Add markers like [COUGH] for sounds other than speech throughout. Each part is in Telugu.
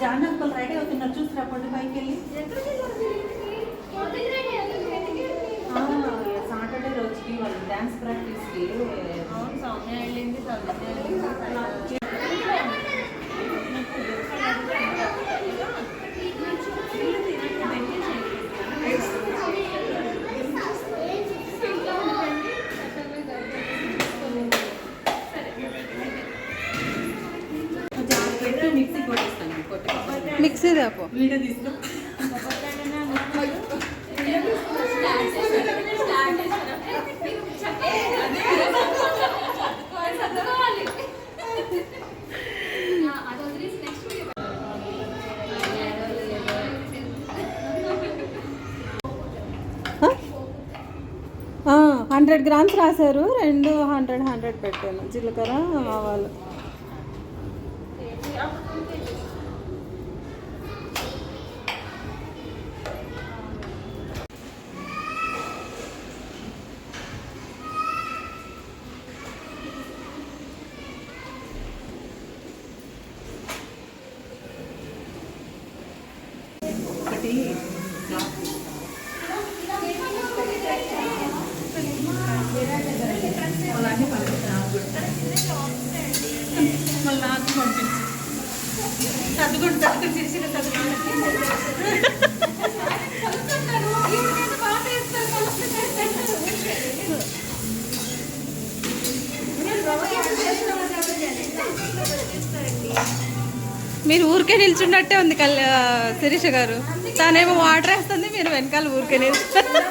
జానక్కలు రెడీ అవుతున్నారు. చూసిరా పొద్దు పైకి వెళ్ళి. సాటర్డే రోజుకి వాళ్ళు డ్యాన్స్ ప్రాక్టీస్కి అవును సౌమ్య వెళ్ళింది పెట్టి మిక్సీ కొట్టేస్తాను కొట్టి మిక్సీ తీసుకో. హండ్రెడ్ గ్రామ్స్ రాశారు. రెండు హండ్రెడ్ హండ్రెడ్ పెట్టాను. జీలకర్ర ఆవాలు ఒకటి అలాగే మళ్ళీ నాకు పంపించు చేసిన మీరు ఊరికే నిల్చున్నట్టే ఉంది కళ్యా శిరీష గారు. తానేమో వాటర్ వేస్తుంది మీరు వెనకాల ఊరికే నిల్చున్నారు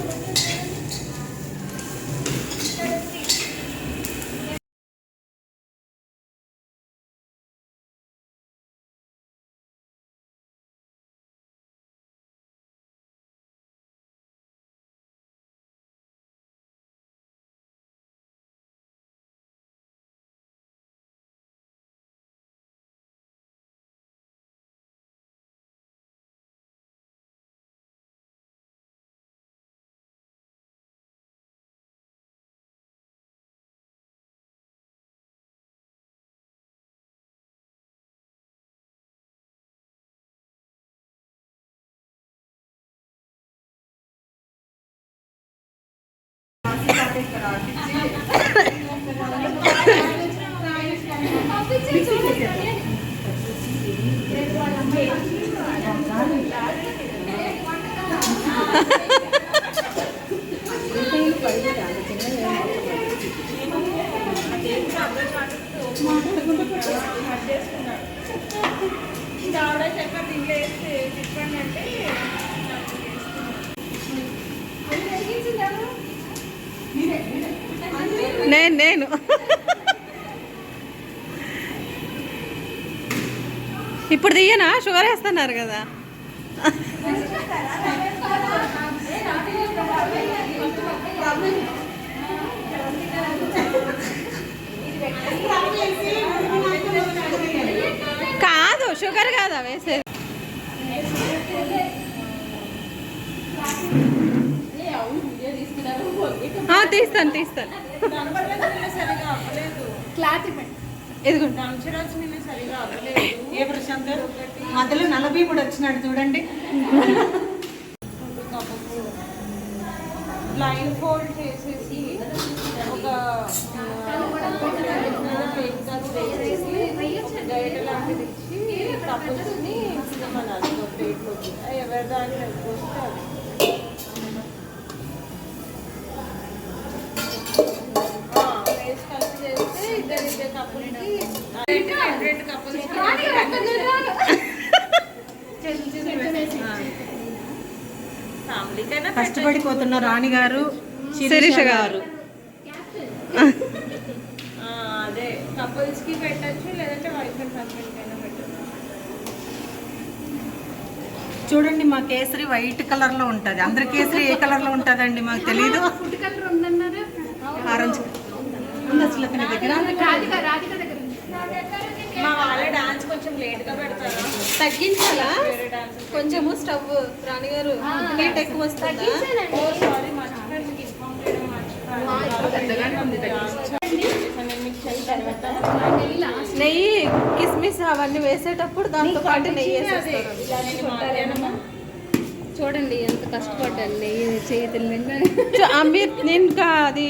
ఇంకా ఆవిడ చెప్పారు తిప్పండి అంటే నేను నేను. ఇప్పుడు తీయనా? షుగర్ వేస్తున్నారు కదా. కాదు షుగర్ కాదా వేసేది. తీస్తాను తీస్తాను. అవ్వలేదు ఏ ప్రశాంత్ మధ్యలో నలభై కూడా వచ్చినాడు చూడండి. బ్లైండ్ ఫోల్డ్ చేసేసి ఒక గైడ్ లాంటిది ఇచ్చి కపుల్స్ని ప్లేట్లోకి ఎవరి దాంట్లో వస్తే అది రెండు కష్టపడిపోతున్న రాణి గారు శిరీష గారు. అదే కపుల్స్కి పెట్టచ్చు లేదంటే వైఫ్ అండ్ హస్బెండ్ కైనా పెట్టచ్చు. చూడండి మా కేసరి వైట్ కలర్లో ఉంటది. అందరి కేసరి ఏ కలర్లో ఉంటదండి మాకు తెలియదు ఫుడ్ కలర్ ఉందన్నారు? ఆరెంజ్. ఉంది అసలు అతని దగ్గర రాధిక రాధిక దగ్గర ఉంది. మా వాళ్ళ డాన్స్ కొంచెం లేట్గా పెడతారా? తగ్గించాలా? కొంచెము స్టవ్ రాణిగారు హీట్ ఎక్కువ వస్తుందా నెయ్యి కిస్మిస్ అవన్నీ వేసేటప్పుడు దాంతో పాటు నెయ్యి వేసేస్తారు. చూడండి ఎంత కష్టపడ్డాను. నెయ్యి చేతులు మీరు నేను ఇంకా అది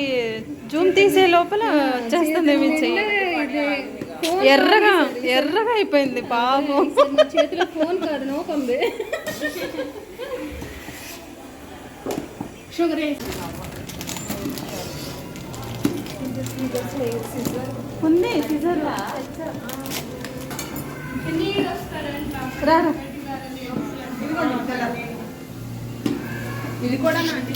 జూమ్ తీసే లోపల వచ్చేస్తుంది మీ చెయ్యి ఎర్రగా ఎర్రగా అయిపోయింది పాపం. చేతిలో ఫోన్ కాదు నోకంది షుగర్ ఉంది సిజర్ రా. ఇది కూడా నాటి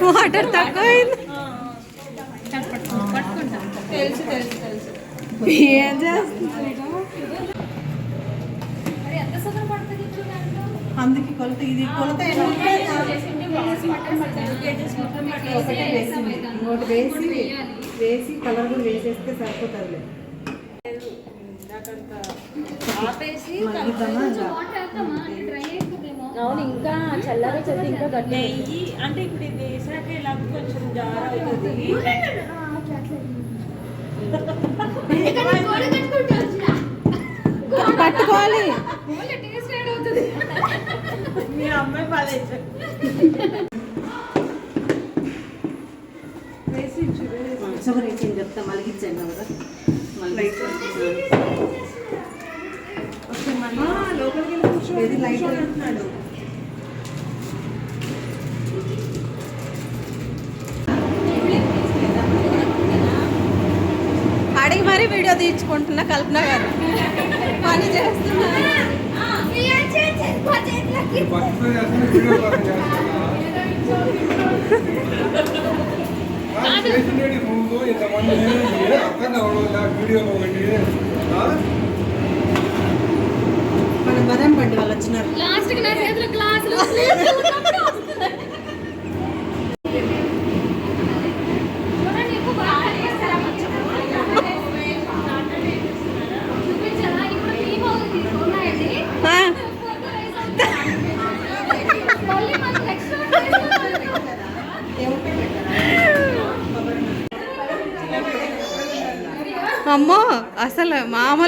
వాటర్ తెలుసు తెలుసు తెలుసు. ఏం పడుతుంది ఇప్పుడు దాంట్లో అందుకే కొలత ఇది కొలత ఒకటే వేసింది. ఇంకోటి వేసి. వేసి కలర్ వేసేస్తే సరిపోతుంది ఆపేసి అవును ఇంకా చల్లగా చల్లి ఇంకా గట్టి నెయ్యి అంటే ఇప్పుడు ఇది వేసాక ఇలా కొంచెం జార్ అవుతుంది పట్టుకోవాలి మీ అమ్మాయి బాగా వేసి చెప్తా మలిగించండి కదా ఇది లైట్ అంటున్నాడు. అడిగి మరీ వీడియో తీర్చుకుంటున్నా కల్పన గారు. పని చేస్తున్నా. మనం బదం బండి వాళ్ళు వచ్చినారు. లాస్ట్ నా చేతిలో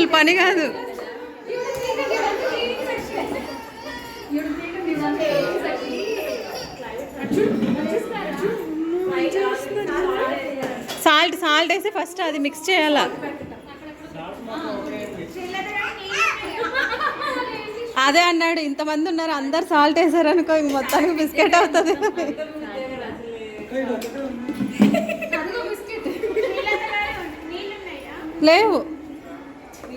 మామూలు పని కాదు. సాల్ట్ సాల్ట్ వేసి ఫస్ట్ అది మిక్స్ చేయాల? అదే అన్నాడు ఇంతమంది ఉన్నారు అందరు సాల్ట్ వేసారు అనుకో ఇంక మొత్తానికి బిస్కెట్ అవుతుంది. [LAUGHS] లేవు.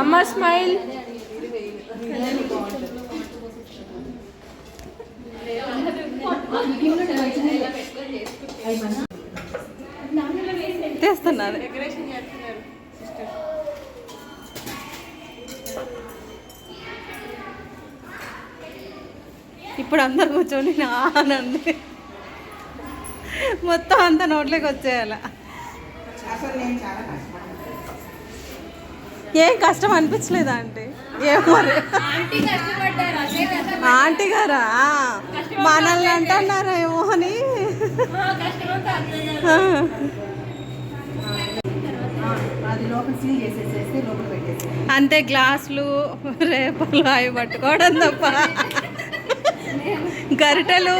అమ్మ స్మైల్. తెస్తున్నారు. ఇప్పుడు అందరు కూర్చొని ఆనంది. మొత్తం అంతా నోట్లోకి వచ్చేయాల? అసలు నేను చాలా ఏం కష్టం అనిపించలేదా అంటే? ఏమో మరి. ఆంటీ కష్టపడ్డారు అదే కదా ఆంటీ గారా? మనల్ని అంటున్నారా ఏమో అని అంతే గ్లాసులు రేపలు అవి పట్టుకోవడం తప్ప. గరిటెలు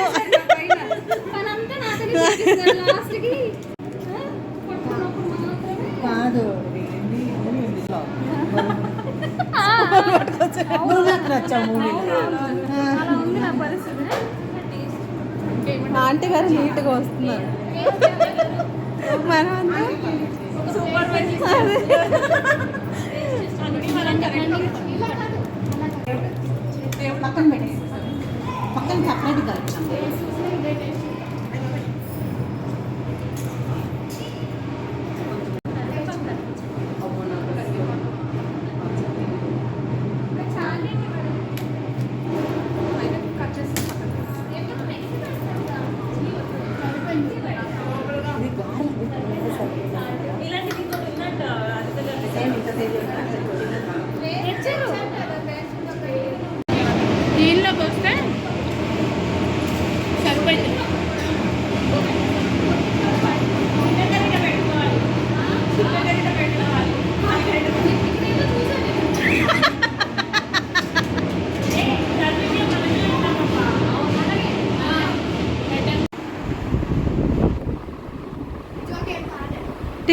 పనంతా నా దగ్గర లాస్ట్కి పట్టుకున్నప్పుడు మాత్రమే కాదు వచ్చా మూవీలో అలా ఉంది నా పరిస్థితి ఆంటీ గారు నీట్గా వస్తున్నారు. మనం పక్కన పెట్టేసి పక్కన సపరేట్ కలుపుతాం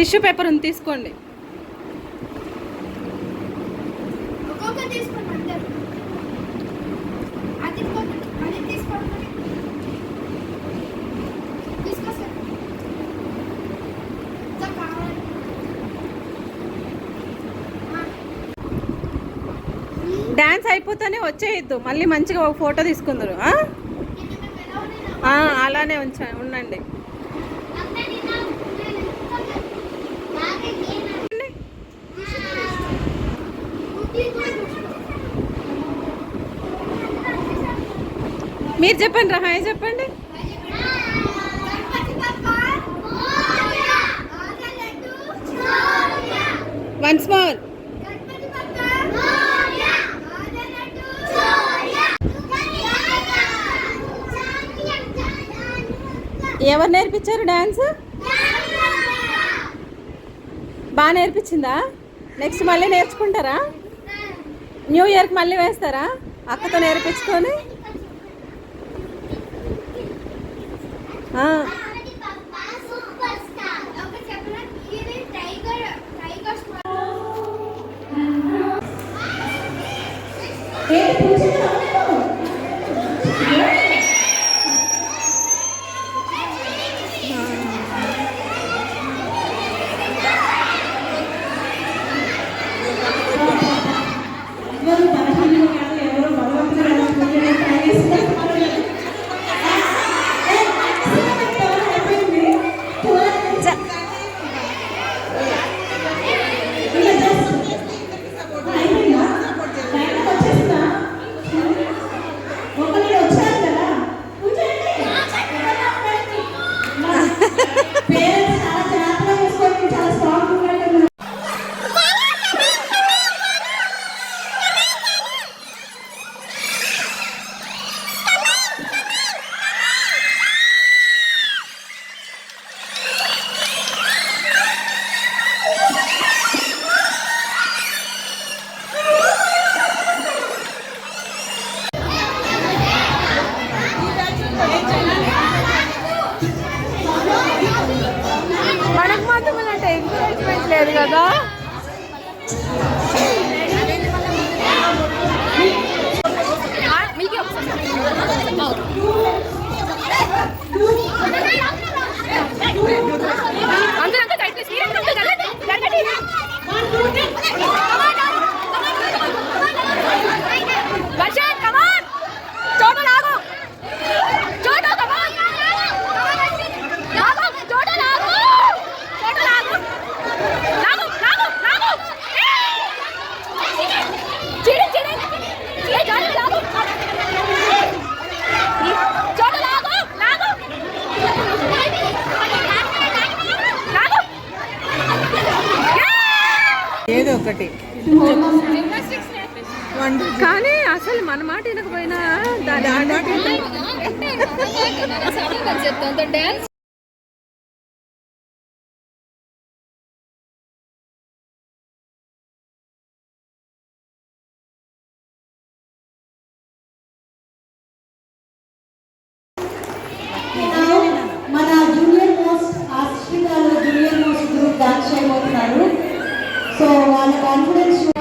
టిష్యూ పేపర్ ఉంది తీసుకోండి. డాన్స్ అయిపోతేనే వచ్చేయద్దు మళ్ళీ మంచిగా ఒక ఫోటో తీసుకుందరు అలానే ఉంచ ఉండండి అంతే నిన్న నేను బాగా గేమ్ మీరు చెప్పండి రా హాయ్ చెప్పండి. వన్స్ మోర్ ఎవరు నేర్పించారు డాన్స్? బాగా నేర్పించిందా? నెక్స్ట్ మళ్ళీ నేర్చుకుంటారా? న్యూ ఇయర్కి మళ్ళీ వేస్తారా? అక్కతో నేర్పించుకొని? 啊。ఏదో ఒకటి. కానీ అసలు మన మాట వినకపోయినా దాని వాళ్ళ కాన్ఫిడెన్స్